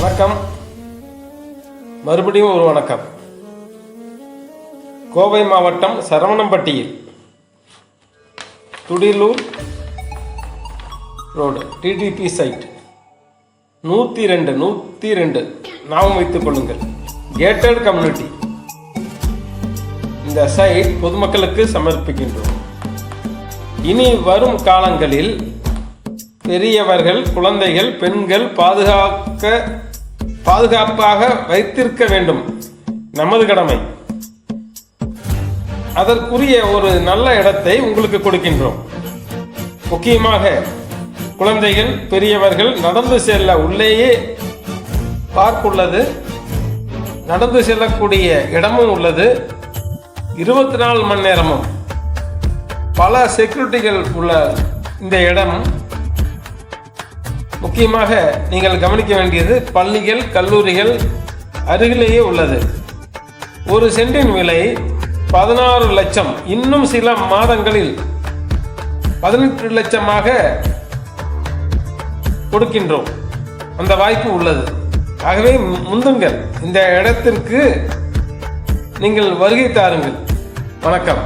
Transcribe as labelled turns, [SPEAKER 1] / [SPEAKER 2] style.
[SPEAKER 1] வணக்கம். மறுபடியும் ஒரு வணக்கம். கோவை மாவட்டம் சரவணம்பட்டியில் துடிலூர் ரோடு டிடிபி சைட் நூற்றி ரெண்டு நூற்றி ரெண்டு ஞாபகம் வைத்துக் கொள்ளுங்கள். கேட்டட் கம்யூனிட்டி இந்த சைட் பொதுமக்களுக்கு சமர்ப்பிக்கின்றோம். இனி வரும் காலங்களில் பெரியவர்கள் குழந்தைகள் பெண்கள் பாதுகாக்க பாதுகாப்பாக வைத்திருக்க வேண்டும். நமது கடமை. அதற்குரிய ஒரு நல்ல இடத்தை உங்களுக்கு கொடுக்கின்றோம். முக்கியமாக குழந்தைகள் பெரியவர்கள் நடந்து செல்ல உள்ளேயே பார்க் உள்ளது நடந்து செல்லக்கூடிய இடமும் உள்ளது. இருபத்தி நாலு மணி நேரமும். பல செக்யூரிட்டிகள் உள்ள இந்த இடம் முக்கியமாக நீங்கள் கவனிக்க வேண்டியது பள்ளிகள் கல்லூரிகள் அருகிலேயே உள்ளது. ஒரு சென்டின் விலை பதினாறு லட்சம். இன்னும் சில மாதங்களில் பதினெட்டு லட்சமாக கொடுக்கின்றோம். அந்த வாய்ப்பு உள்ளது. ஆகவே முந்துங்கள் இந்த இடத்திற்கு நீங்கள் வருகை தாருங்கள். வணக்கம்.